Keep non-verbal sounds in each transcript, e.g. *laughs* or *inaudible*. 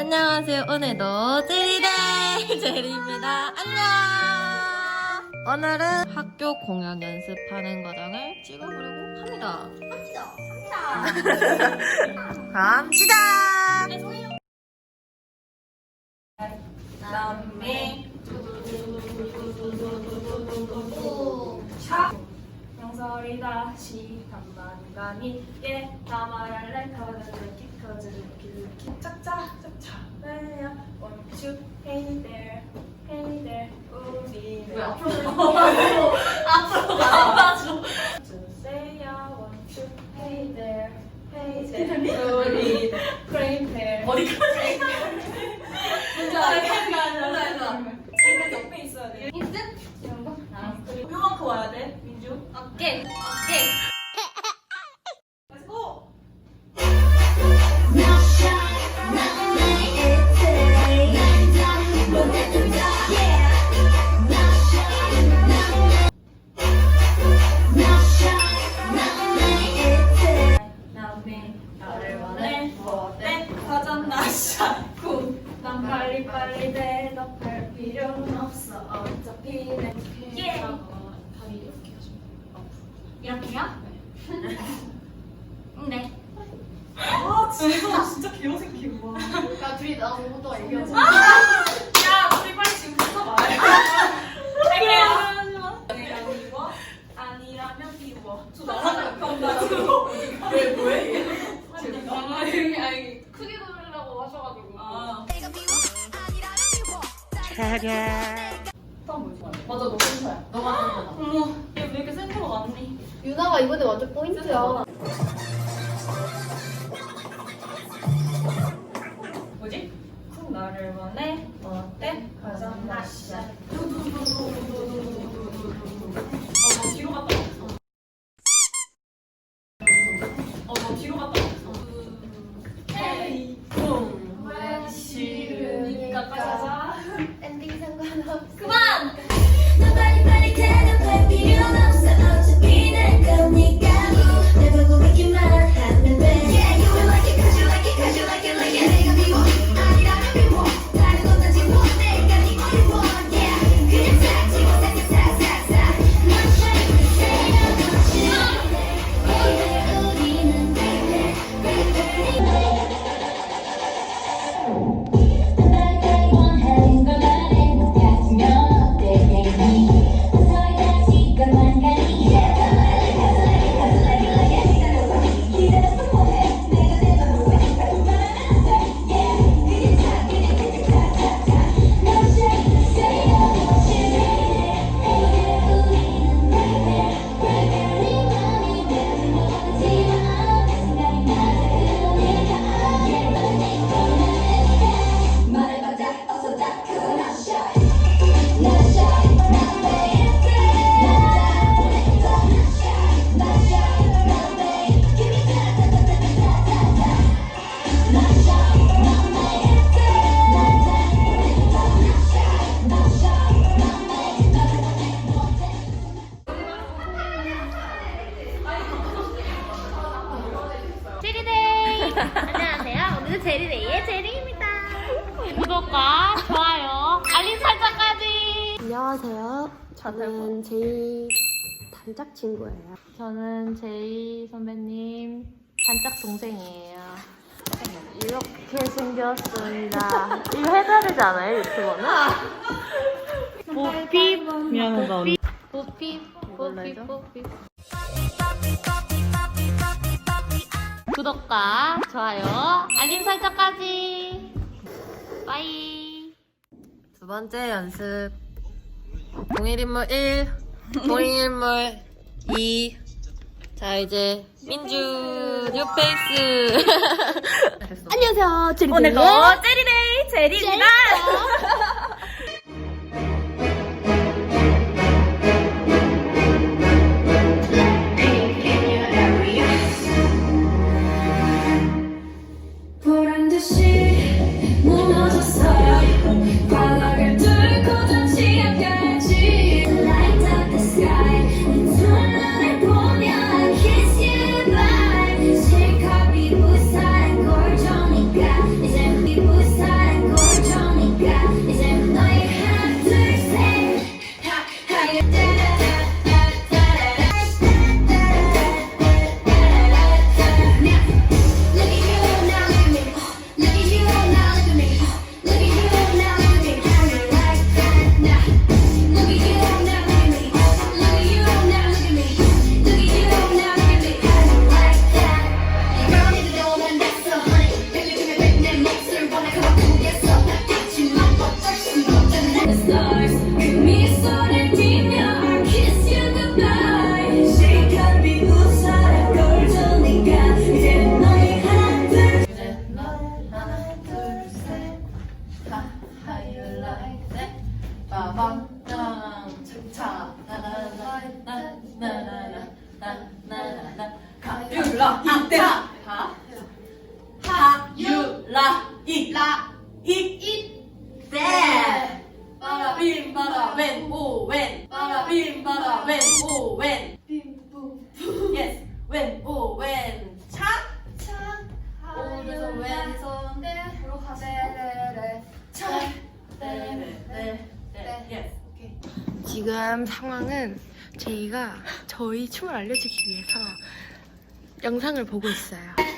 안녕하세요. 오늘도 제리데이 *laughs* 제리입니다. 안녕. 오늘은 학교 공연 연습하는 과정을 찍어보려고 합니다. 갑시다. 남미 영설이 다시 단만간이 예 다말할래 커즈를 키커즈를 키르키 짝짝 짝짝 왜야 you hey there hey there 우리 왜 앞으로 앞으로 가 주세요 want you hey there hey there 우리 cream hair 어디까지 진짜 진짜 제가 옆에 있어야 돼 힌트? 이런 거? 알았어 요만큼 와야 돼 민주 오케 이렇게요? *laughs* 네. 아 진짜. 진짜 개어색해 와. 야 둘이 나보고 얘기하자 야 우리 빨리 지금 붙어봐. 할게요 아니라면 비워 아니라면 비워 저 나랑 가까운다고. 왜 뭐해? 아니 아니 크게 부르려고 하셔가지고. 아. 맞아 너 혼자야 너가 하는 거다 어머 얘왜 이렇게 센터가 많니? 유나가 이번에 완전 포인트야 안녕하세요 오늘은 제리데이의 제리입니다 구독과 좋아요 알림 설정까지 안녕하세요. 저는 제이 단짝 친구예요. 저는 제이 선배님 단짝 동생이에요. 이렇게 생겼습니다. 이거 해줘야 되지 않아요, 유튜버는? 보핍 미안하다 언니. 보핍 보핍 해줘? 보핍 구독과 좋아요 알림 설정까지 빠이 두 번째 연습. 동일인물 1, 동일인물 2. 자, 이제 민주 뉴페이스. 안녕하세요. 제이 오늘도 제리데이 제리입니다 보란 라, 이, 라, 이, 이, 대. 바라빔, 바라, 웬, 오, 웬. 바라빔, 바라, 웬, 오, 웬. 예스, 웬, 오, 웬. 차, 차. 오른손, 왼손. 로 가세레레 차 네, 네, 네, 예스. 지금 상황은 제이가 저희 춤을 알려주기 위해서 영상을 보고 있어요.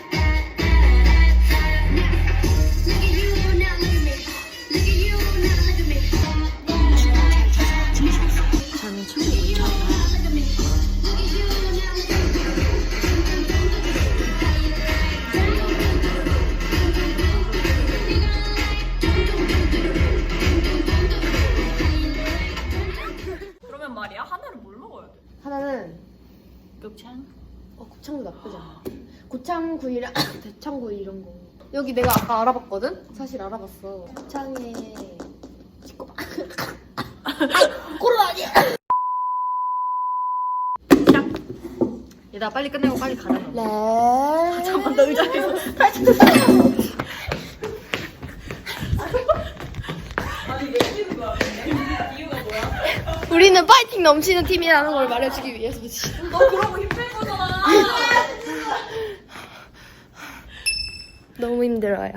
그러면 말이야 하나는 뭘 먹어야 돼? 하나는 곱창. 어, 곱창도 나쁘지 않아. 고창구이랑 *coughs* 대창구이 이런 거. 여기 내가 아까 알아봤거든? 사실 알아봤어. 고창에 치고 코로나 아니야. 얘들아, 빨리 끝내고 빨리 가자. 네. 잠깐만, 너 의자에서 우리는 파이팅 넘치는 팀이라는 걸 말해주기 위해서지. 너 그러고 힘든 거잖아 너무 힘들어요.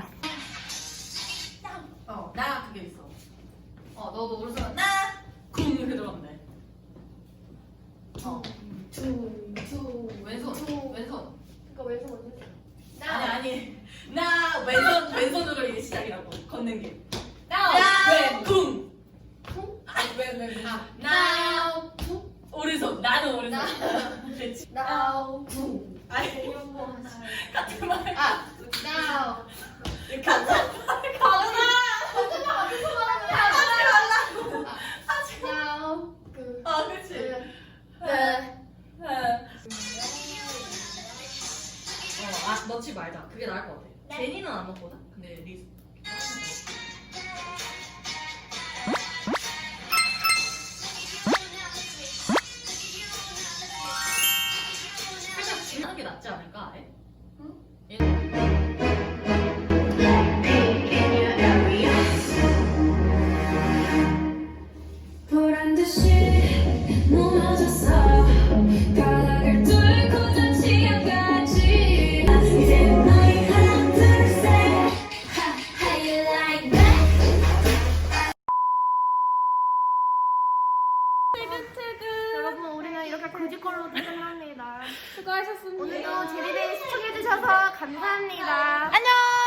어, 나 그게 있어. 어, 너도 오른손 나, 쿵 이렇게 들어가면 돼. 어, 투 투 왼손, 왼손. 그러니까 왼손 먼저 아니 아니, 나 왼손 왼손으로 이게 시작이라고 걷는 게. 나 나, 쿵. 아니 왼 왼 아, 나, 오른손. 나는 오른손. 그렇지. 나우 아니 같은 말. 아 나우 이렇 여러분 우리는 이렇게 거짓걸로도 끝납니다. 수고하셨습니다. 오늘도 제리데이 시청해주셔서 감사합니다. 안녕.